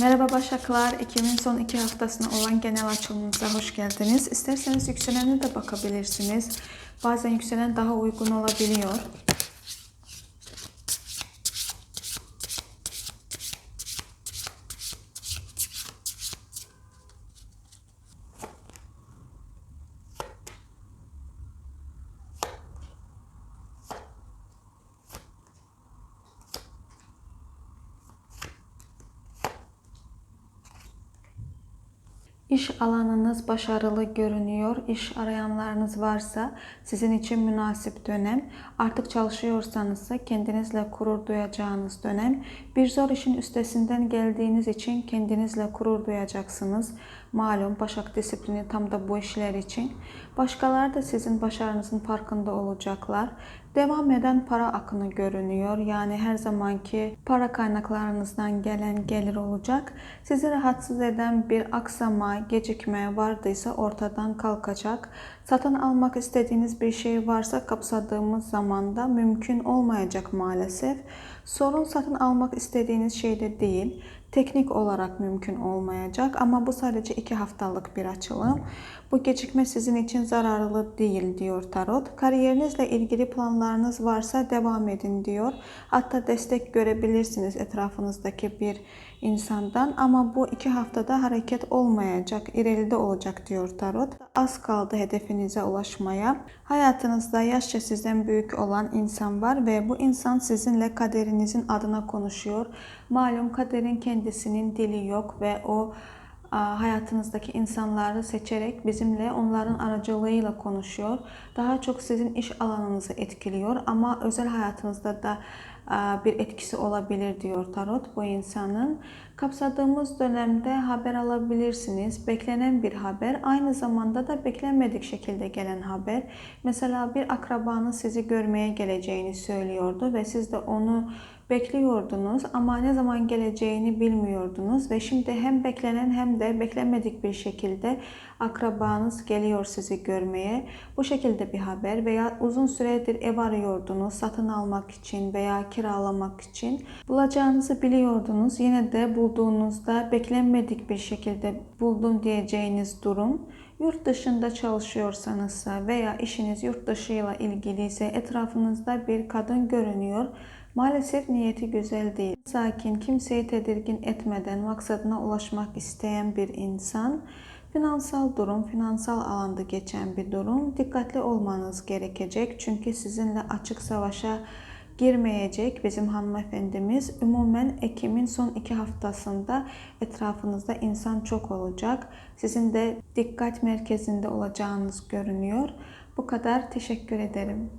Merhaba Başaklar, Ekim'in son iki haftasına olan genel açılımımıza hoş geldiniz. İsterseniz yükselene de bakabilirsiniz. Bazen yükselen daha uygun olabiliyor. İş alanınız başarılı görünüyor. İş arayanlarınız varsa sizin için münasip dönem. Artık çalışıyorsanız da kendinizle gurur duyacağınız dönem. Bir zor işin üstesinden geldiğiniz için kendinizle gurur duyacaksınız. Malum Başak disiplini tam da bu işler için. Başkaları da sizin başarınızın farkında olacaklar. Devam eden para akını görünüyor. Yani her zamanki para kaynaklarınızdan gelen gelir olacak. Sizi rahatsız eden bir aksama, gecikme vardıysa ortadan kalkacak. Satın almak istediğiniz bir şey varsa kapsadığımız zamanda mümkün olmayacak maalesef. Sorun satın almak istediğiniz şeyde değil teknik olarak mümkün olmayacak ama bu sadece iki haftalık bir açılım. Bu gecikme sizin için zararlı değil diyor tarot. Kariyerinizle ilgili planlarınız varsa devam edin diyor. Hatta destek görebilirsiniz etrafınızdaki bir insandan ama bu iki haftada hareket olmayacak, ileride olacak diyor tarot. Az kaldı hedefinize ulaşmaya. Hayatınızda yaşça sizden büyük olan insan var ve bu insan sizinle kaderinizin adına konuşuyor. Malum kaderin kendisinin dili yok ve o hayatınızdaki insanları seçerek bizimle onların aracılığıyla konuşuyor. Daha çok sizin iş alanınızı etkiliyor ama özel hayatınızda da bir etkisi olabilir diyor tarot bu insanın. Kapsadığımız dönemde haber alabilirsiniz. Beklenen bir haber aynı zamanda da beklenmedik şekilde gelen haber. Mesela bir akrabanız sizi görmeye geleceğini söylüyordu ve siz de onu bekliyordunuz ama ne zaman geleceğini bilmiyordunuz ve şimdi hem beklenen hem de beklenmedik bir şekilde akrabanız geliyor sizi görmeye. Bu şekilde bir haber veya uzun süredir ev arıyordunuz satın almak için veya kiralamak için. Bulacağınızı biliyordunuz. Yine de bulduğunuzda beklenmedik bir şekilde buldum diyeceğiniz durum. Yurt dışında çalışıyorsanız veya işiniz yurt dışıyla ilgiliyse etrafınızda bir kadın görünüyor. Maalesef niyeti güzel değil. Sakin, kimseyi tedirgin etmeden maksadına ulaşmak isteyen bir insan. Finansal durum, finansal alanda geçen bir durum. Dikkatli olmanız gerekecek. Çünkü sizinle açık savaşa girmeyecek bizim hanımefendimiz. Umumen Ekim'in son iki haftasında etrafınızda insan çok olacak. Sizin de dikkat merkezinde olacağınız görünüyor. Bu kadar teşekkür ederim.